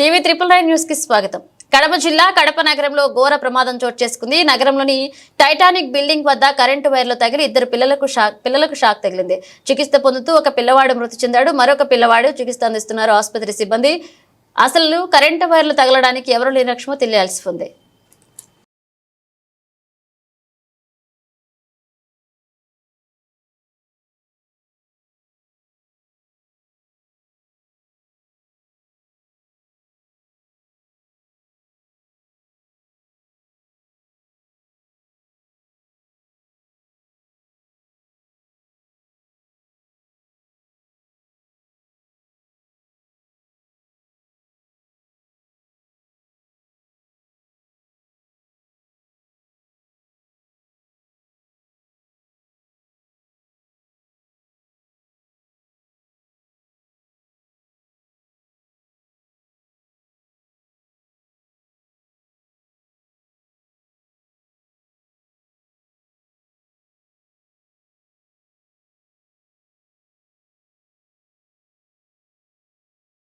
TV triple nine న్యూస్కి స్వాగతం. కడప జిల్లా కడప నగరంలో ఘోర ప్రమాదం చోటు చేసుకుంది. నగరంలోని టైటానిక్ బిల్డింగ్ వద్ద కరెంటు వైర్లు తగిలి ఇద్దరు పిల్లలకు షాక్ పిల్లలకు షాక్ తగిలింది. చికిత్స పొందుతూ ఒక పిల్లవాడు మృతి చెందాడు. మరొక పిల్లవాడు చికిత్స అందిస్తున్నారు ఆసుపత్రి సిబ్బంది. అసలు కరెంటు వైర్లు తగలడానికి ఎవరు లేని తెలియాల్సి ఉంది.